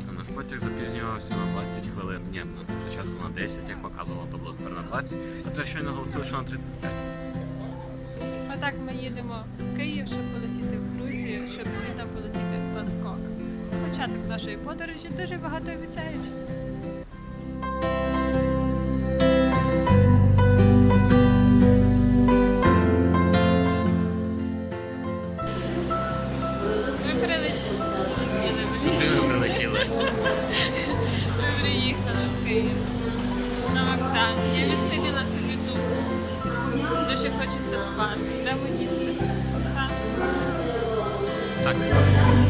сказати, наш потяг запізнювався на 20 хвилин. Ні, ну, спочатку на 10, як показувало табло, тепер на 20, а то щойно наголосили, що на 35. Отак ми їдемо в Київ, щоб полетіти в Грузію, щоб звідти полетіти в Бангкок. Початок нашої подорожі дуже багато обіцяючи. Київ на вокзалі. Я відсиділа собі тут. Дуже хочеться спати. Йдемо їсти. Так. Так.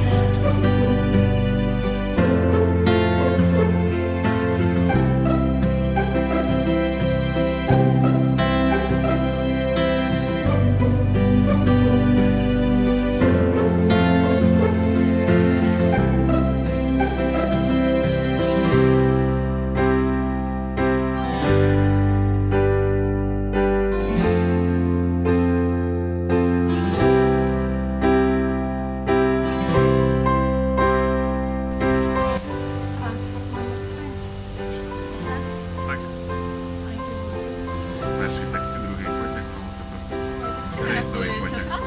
Рейсовий потяг.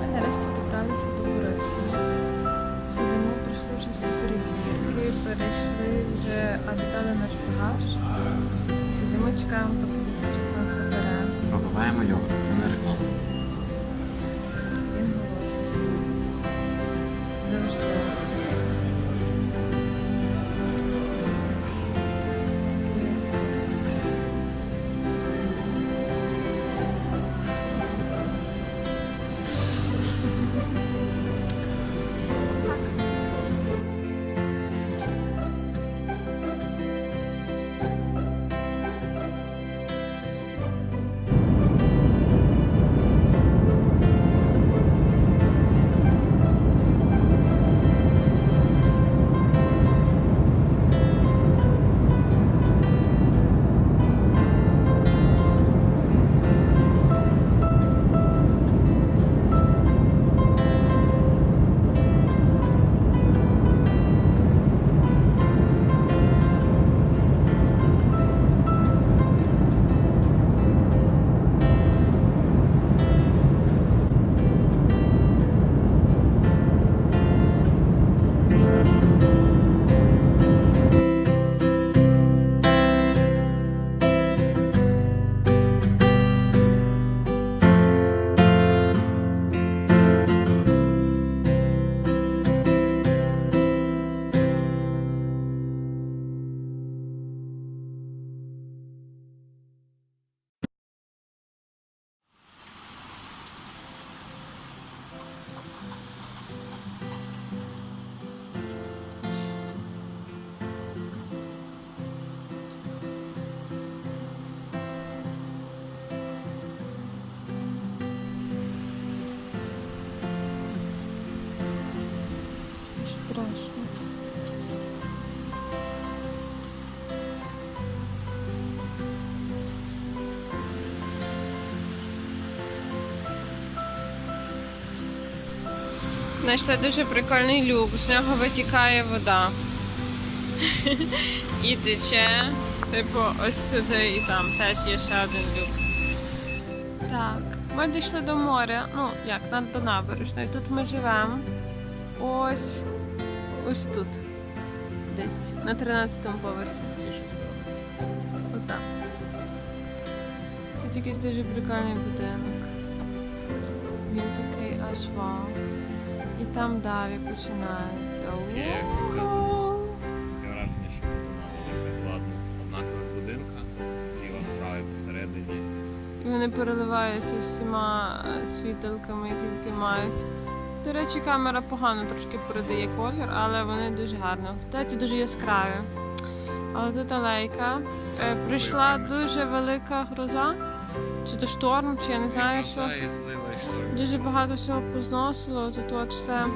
Ми нарешті добралися до Борисполя. Сидимо, пройшли вже всі перевірки, перейшли вже, а віддали наш багаж. Сидимо, чекаємо, поки нас забере. Побиваємо його, це не реклама. Страшно. Знайшли дуже прикольний люк, з нього витікає вода. І тече, типу, ось сюди і там теж є ще один люк. Так, ми дійшли до моря, ну як, до набережної. Тут ми живемо. Ось ось тут. Десь на 13-му поверсі. Отак. Тут якийсь дуже прикольний будинок. Він такий аж вау. І там далі починається. Таке, враження, що ми замовили ладно з однакових будинка, зліва, справа посередині. І вони переливаються всіма е, світилками, які тільки мають. До речі, камера погано трошки передає колір, але вони дуже гарно. Виглядають дуже яскраві. Але тут алейка. Е, прийшла дуже велика гроза. Чи то шторм, чи я не знаю що. Дуже багато всього позносило. Тут от все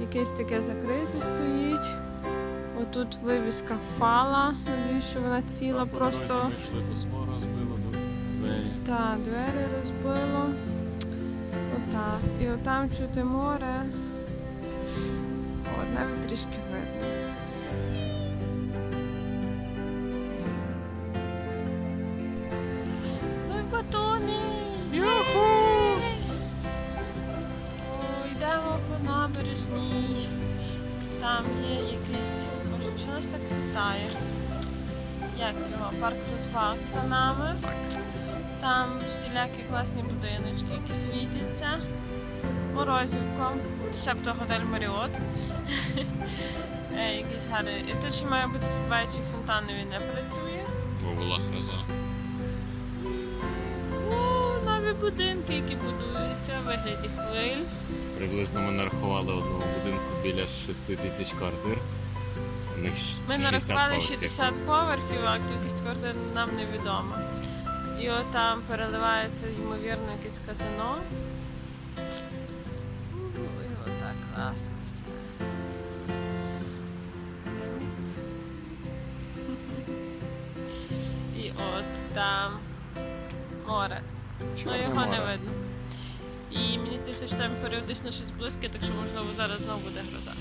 якесь таке закрите стоїть. Отут вивіска впала. Надіюсь, що вона ціла просто. Ми йшли, розбило двері. Та, двері розбило. Так, і отам чути море. От, навіть трішки видно. Ми в Батумі! Юху! О, йдемо по набережній. Там є якийсь, може, що нас так вітає? Як його? Парк розваг за нами. Всілякі класні будиночки, які світяться. Морозівко, себто готель Маріот. Е, Якийсь гарний. І тут ще має бути співаючий фонтан, він не працює. Бо була гроза. О, нові будинки, які будуються в вигляді хвиль. Приблизно ми нарахували одного будинку біля 6 тисяч квартир. Ми нарахували 60 поверхів, а кількість квартир нам невідома. І от там переливається, ймовірно, якесь казино. Ну, І отак класно все. І от там море. Чорне ну, його море. не видно. І мені здається, що там періодично щось близьке, так що можливо зараз знову буде гроза.